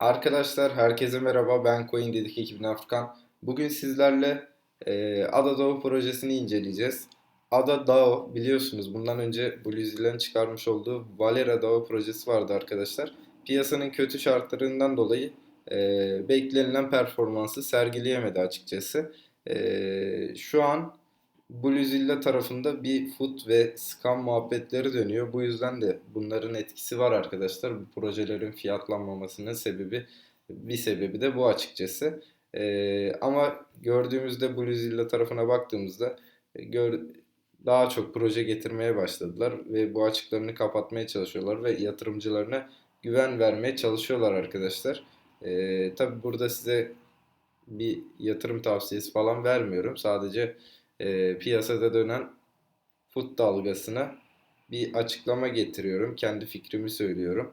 Arkadaşlar herkese merhaba ben Coin Dedik ekibinden Furkan. Bugün sizlerle e, Ada DAO projesini inceleyeceğiz. Ada DAO biliyorsunuz bundan önce BlueZilla'nın çıkarmış olduğu Valera DAO projesi vardı arkadaşlar. Piyasanın kötü şartlarından dolayı e, beklenilen performansı sergileyemedi açıkçası. E, şu an BlueZilla tarafında bir foot ve scam muhabbetleri dönüyor. Bu yüzden de bunların etkisi var arkadaşlar. Bu projelerin fiyatlanmamasının sebebi bir sebebi de bu açıkçası. Ee, ama gördüğümüzde BlueZilla tarafına baktığımızda e, gör, daha çok proje getirmeye başladılar ve bu açıklarını kapatmaya çalışıyorlar ve yatırımcılarına güven vermeye çalışıyorlar arkadaşlar. Ee, tabii burada size bir yatırım tavsiyesi falan vermiyorum. Sadece e, piyasada dönen fut dalgasına bir açıklama getiriyorum. Kendi fikrimi söylüyorum.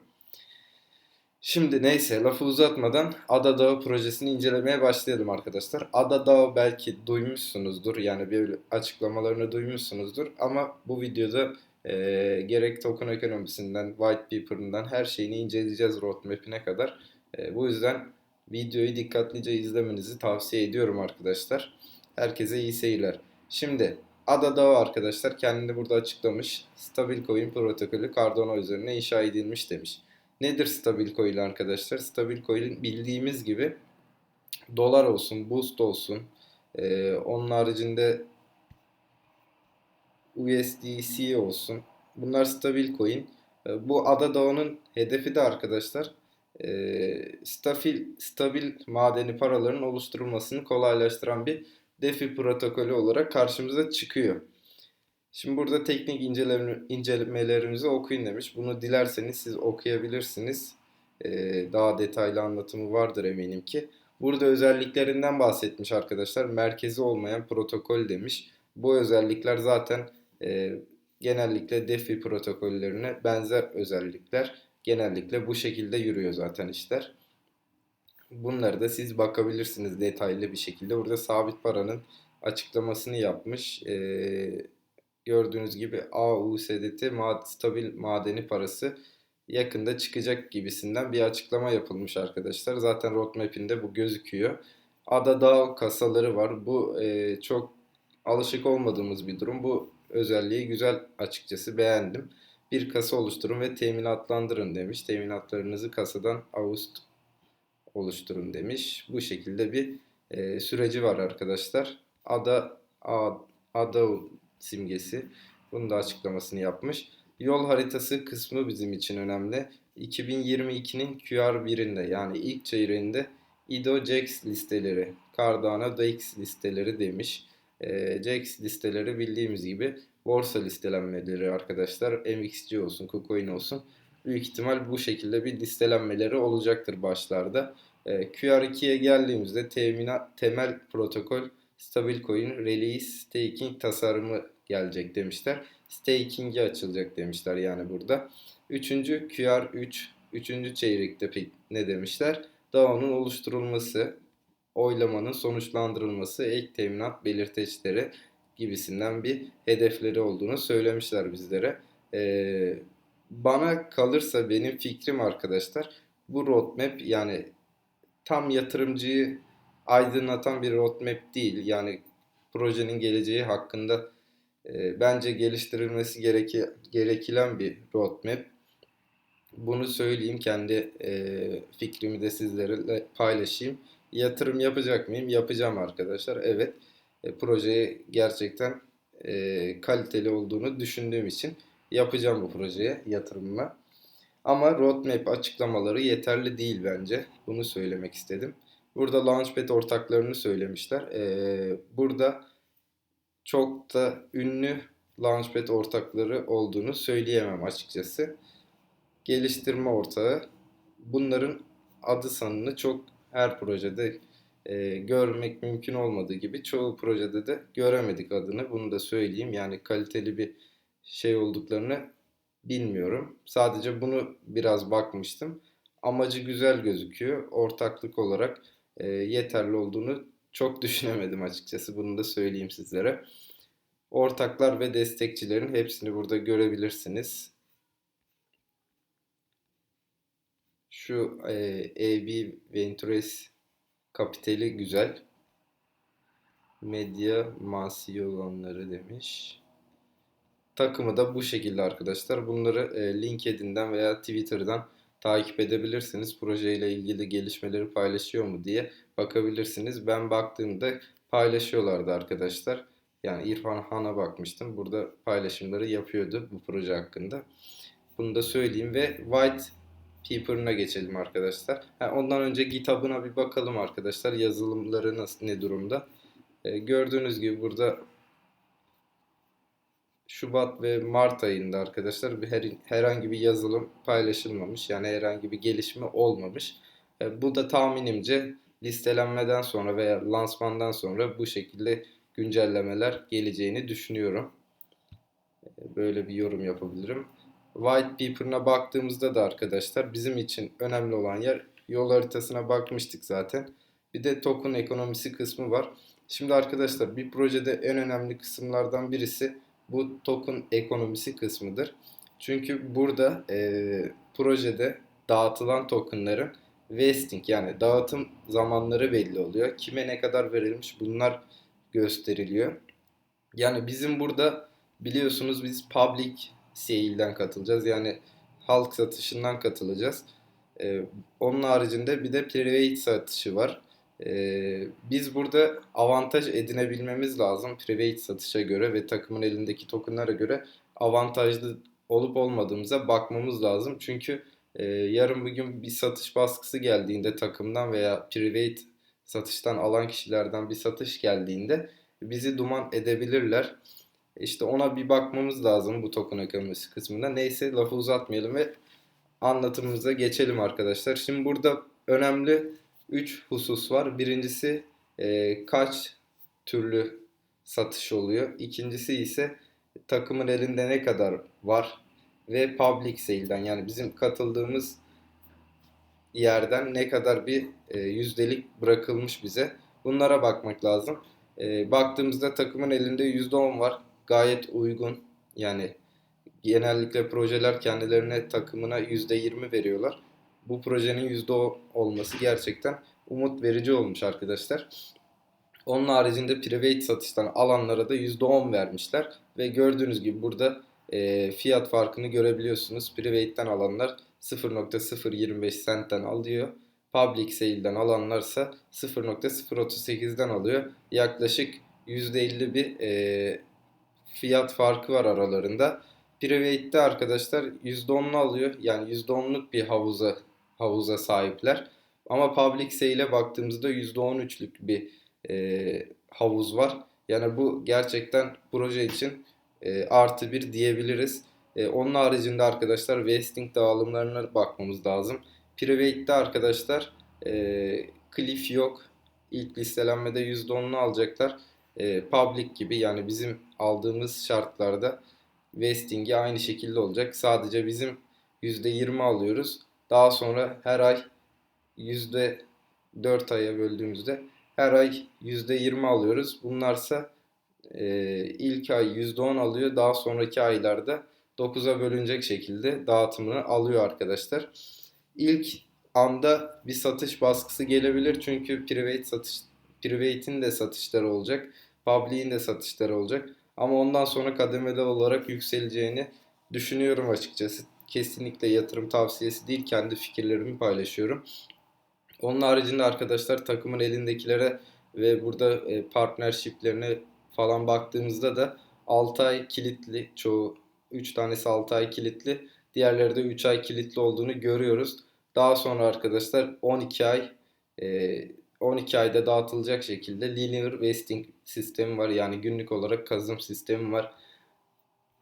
Şimdi neyse lafı uzatmadan Ada Dağı projesini incelemeye başlayalım arkadaşlar. Ada Dağı belki duymuşsunuzdur yani bir açıklamalarını duymuşsunuzdur ama bu videoda e, gerek token ekonomisinden, white paper'ından her şeyini inceleyeceğiz roadmap'ine kadar. E, bu yüzden videoyu dikkatlice izlemenizi tavsiye ediyorum arkadaşlar. Herkese iyi seyirler. Şimdi Ada Dağı arkadaşlar kendini burada açıklamış. Stabil Coin protokolü Cardano üzerine inşa edilmiş demiş. Nedir stabil coin arkadaşlar? Stabil coin bildiğimiz gibi dolar olsun, boost olsun, e, onun haricinde USDC olsun. Bunlar stabil coin. E, bu Ada Dağı'nın hedefi de arkadaşlar e, stabil, stabil madeni paraların oluşturulmasını kolaylaştıran bir DeFi protokolü olarak karşımıza çıkıyor. Şimdi burada teknik incelemelerimizi okuyun demiş. Bunu dilerseniz siz okuyabilirsiniz. Ee, daha detaylı anlatımı vardır eminim ki. Burada özelliklerinden bahsetmiş arkadaşlar. Merkezi olmayan protokol demiş. Bu özellikler zaten e, genellikle DeFi protokollerine benzer özellikler. Genellikle bu şekilde yürüyor zaten işler. Bunları da siz bakabilirsiniz detaylı bir şekilde. Burada sabit paranın açıklamasını yapmış. Ee, gördüğünüz gibi AUSDT stabil madeni parası yakında çıkacak gibisinden bir açıklama yapılmış arkadaşlar. Zaten roadmap'inde bu gözüküyor. Ada DAO kasaları var. Bu e, çok alışık olmadığımız bir durum. Bu özelliği güzel açıkçası beğendim. Bir kasa oluşturun ve teminatlandırın demiş. Teminatlarınızı kasadan Avust oluşturun demiş. Bu şekilde bir e, süreci var arkadaşlar. Ada Ada simgesi. Bunun da açıklamasını yapmış. Yol haritası kısmı bizim için önemli. 2022'nin QR1'inde yani ilk çeyreğinde IDO JAX listeleri, Cardano DX listeleri demiş. E, JAX listeleri bildiğimiz gibi borsa listelenmeleri arkadaşlar. MXC olsun, KuCoin olsun. Büyük ihtimal bu şekilde bir listelenmeleri olacaktır başlarda. E, QR2'ye geldiğimizde temina, temel protokol Stablecoin Release Staking tasarımı gelecek demişler. Staking'i açılacak demişler yani burada. Üçüncü QR3, üçüncü çeyrekte ne demişler? DAO'nun oluşturulması, oylamanın sonuçlandırılması, ek teminat belirteçleri gibisinden bir hedefleri olduğunu söylemişler bizlere. Ee, bana kalırsa benim fikrim arkadaşlar bu roadmap yani tam yatırımcıyı aydınlatan bir roadmap değil. Yani projenin geleceği hakkında e, bence geliştirilmesi gereki, gerekilen bir roadmap. Bunu söyleyeyim, kendi e, fikrimi de sizlerle paylaşayım. Yatırım yapacak mıyım? Yapacağım arkadaşlar. Evet, e, projeye gerçekten e, kaliteli olduğunu düşündüğüm için yapacağım bu projeye yatırımımı. Ama roadmap açıklamaları yeterli değil bence. Bunu söylemek istedim. Burada Launchpad ortaklarını söylemişler. Ee, burada çok da ünlü Launchpad ortakları olduğunu söyleyemem açıkçası. Geliştirme ortağı. Bunların adı sanını çok her projede e, görmek mümkün olmadığı gibi çoğu projede de göremedik adını. Bunu da söyleyeyim. Yani kaliteli bir şey olduklarını bilmiyorum. Sadece bunu biraz bakmıştım. Amacı güzel gözüküyor. Ortaklık olarak e, yeterli olduğunu çok düşünemedim açıkçası. Bunu da söyleyeyim sizlere. Ortaklar ve destekçilerin hepsini burada görebilirsiniz. Şu e, AB Ventures kapitali güzel. Medya masi olanları demiş. Takımı da bu şekilde arkadaşlar. Bunları e, LinkedIn'den veya Twitter'dan takip edebilirsiniz. Projeyle ilgili gelişmeleri paylaşıyor mu diye bakabilirsiniz. Ben baktığımda paylaşıyorlardı arkadaşlar. Yani İrfan Han'a bakmıştım. Burada paylaşımları yapıyordu bu proje hakkında. Bunu da söyleyeyim ve White Paper'ına geçelim arkadaşlar. Ha, ondan önce GitHub'ına bir bakalım arkadaşlar. Yazılımları nasıl ne durumda? E, gördüğünüz gibi burada Şubat ve Mart ayında arkadaşlar bir her, herhangi bir yazılım paylaşılmamış. Yani herhangi bir gelişme olmamış. E, bu da tahminimce listelenmeden sonra veya lansmandan sonra bu şekilde güncellemeler geleceğini düşünüyorum. E, böyle bir yorum yapabilirim. White Paper'ına baktığımızda da arkadaşlar bizim için önemli olan yer yol haritasına bakmıştık zaten. Bir de token ekonomisi kısmı var. Şimdi arkadaşlar bir projede en önemli kısımlardan birisi bu token ekonomisi kısmıdır. Çünkü burada e, projede dağıtılan tokenların vesting yani dağıtım zamanları belli oluyor. Kime ne kadar verilmiş bunlar gösteriliyor. Yani bizim burada biliyorsunuz biz public sale'den katılacağız. Yani halk satışından katılacağız. Ee, onun haricinde bir de private satışı var. Ee, biz burada avantaj edinebilmemiz lazım private satışa göre ve takımın elindeki tokenlara göre avantajlı olup olmadığımıza bakmamız lazım. Çünkü e, yarın bugün bir satış baskısı geldiğinde takımdan veya private satıştan alan kişilerden bir satış geldiğinde bizi duman edebilirler. İşte ona bir bakmamız lazım bu token ekonomisi kısmında. Neyse lafı uzatmayalım ve anlatımımıza geçelim arkadaşlar. Şimdi burada önemli 3 husus var. Birincisi e, kaç türlü satış oluyor. İkincisi ise takımın elinde ne kadar var ve public sale'den yani bizim katıldığımız yerden ne kadar bir e, yüzdelik bırakılmış bize. Bunlara bakmak lazım. E, baktığımızda takımın elinde %10 var. Gayet uygun. Yani genellikle projeler kendilerine takımına %20 veriyorlar. Bu projenin %10 olması gerçekten umut verici olmuş arkadaşlar. Onun haricinde private satıştan alanlara da %10 vermişler. Ve gördüğünüz gibi burada e, fiyat farkını görebiliyorsunuz. Private'den alanlar 0.025 centten alıyor. Public sale'den alanlarsa 0.038'den alıyor. Yaklaşık %50 bir e, fiyat farkı var aralarında. Private'de arkadaşlar %10'unu alıyor. Yani %10'luk bir havuza havuza sahipler. Ama public sale'e baktığımızda %13'lük bir e, havuz var. Yani bu gerçekten proje için e, artı bir diyebiliriz. E, onun haricinde arkadaşlar vesting dağılımlarına bakmamız lazım. Private'de arkadaşlar e, cliff yok. İlk listelenmede %10'unu alacaklar. E, public gibi yani bizim aldığımız şartlarda vesting'i aynı şekilde olacak. Sadece bizim %20 alıyoruz. Daha sonra her ay yüzde 4 aya böldüğümüzde her ay yüzde 20 alıyoruz. Bunlarsa e, ilk ay yüzde 10 alıyor. Daha sonraki aylarda 9'a bölünecek şekilde dağıtımını alıyor arkadaşlar. İlk anda bir satış baskısı gelebilir çünkü private satış private'in de satışları olacak. Public'in de satışları olacak. Ama ondan sonra kademeli olarak yükseleceğini düşünüyorum açıkçası. Kesinlikle yatırım tavsiyesi değil. Kendi fikirlerimi paylaşıyorum. Onun haricinde arkadaşlar takımın elindekilere ve burada e, partnershiplerine falan baktığımızda da 6 ay kilitli çoğu 3 tanesi 6 ay kilitli diğerleri de 3 ay kilitli olduğunu görüyoruz. Daha sonra arkadaşlar 12 ay 12 e, ayda dağıtılacak şekilde linear vesting sistemi var. Yani günlük olarak kazım sistemi var.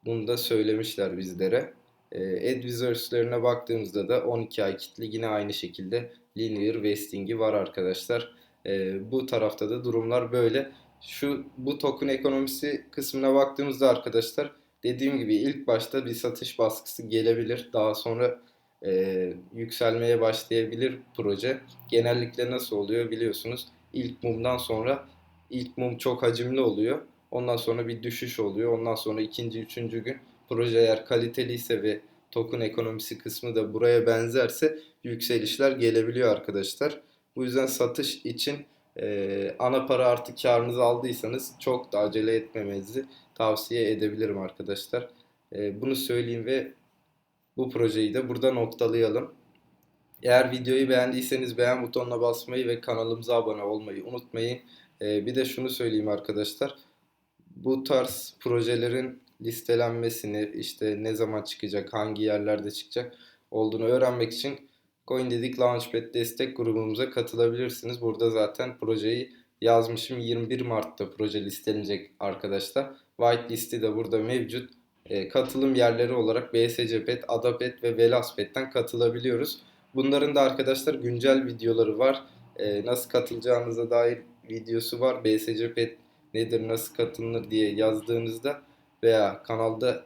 Bunu da söylemişler bizlere. E, Advisors'lerine baktığımızda da 12 ay kitli yine aynı şekilde linear vesting'i var arkadaşlar. E, bu tarafta da durumlar böyle. Şu bu token ekonomisi kısmına baktığımızda arkadaşlar dediğim gibi ilk başta bir satış baskısı gelebilir. Daha sonra e, yükselmeye başlayabilir proje. Genellikle nasıl oluyor biliyorsunuz. İlk mumdan sonra ilk mum çok hacimli oluyor. Ondan sonra bir düşüş oluyor. Ondan sonra ikinci, üçüncü gün proje eğer kaliteliyse ve token ekonomisi kısmı da buraya benzerse yükselişler gelebiliyor arkadaşlar. Bu yüzden satış için e, ana para artı karınızı aldıysanız çok da acele etmemenizi tavsiye edebilirim arkadaşlar. E, bunu söyleyeyim ve bu projeyi de burada noktalayalım. Eğer videoyu beğendiyseniz beğen butonuna basmayı ve kanalımıza abone olmayı unutmayın. E, bir de şunu söyleyeyim arkadaşlar. Bu tarz projelerin listelenmesini, işte ne zaman çıkacak, hangi yerlerde çıkacak olduğunu öğrenmek için CoinDedik Launchpad destek grubumuza katılabilirsiniz. Burada zaten projeyi yazmışım. 21 Mart'ta proje listelenecek arkadaşlar. Whitelist'i de burada mevcut. E, katılım yerleri olarak BSCPET, Adapet ve Velaspet'ten katılabiliyoruz. Bunların da arkadaşlar güncel videoları var. E, nasıl katılacağınıza dair videosu var. BSCPET nedir, nasıl katılınır diye yazdığınızda veya kanalda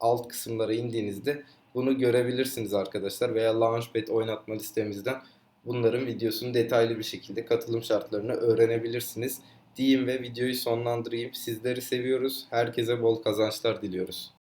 alt kısımlara indiğinizde bunu görebilirsiniz arkadaşlar. Veya Launchpad oynatma listemizden bunların videosunu detaylı bir şekilde katılım şartlarını öğrenebilirsiniz. Diyeyim ve videoyu sonlandırayım. Sizleri seviyoruz. Herkese bol kazançlar diliyoruz.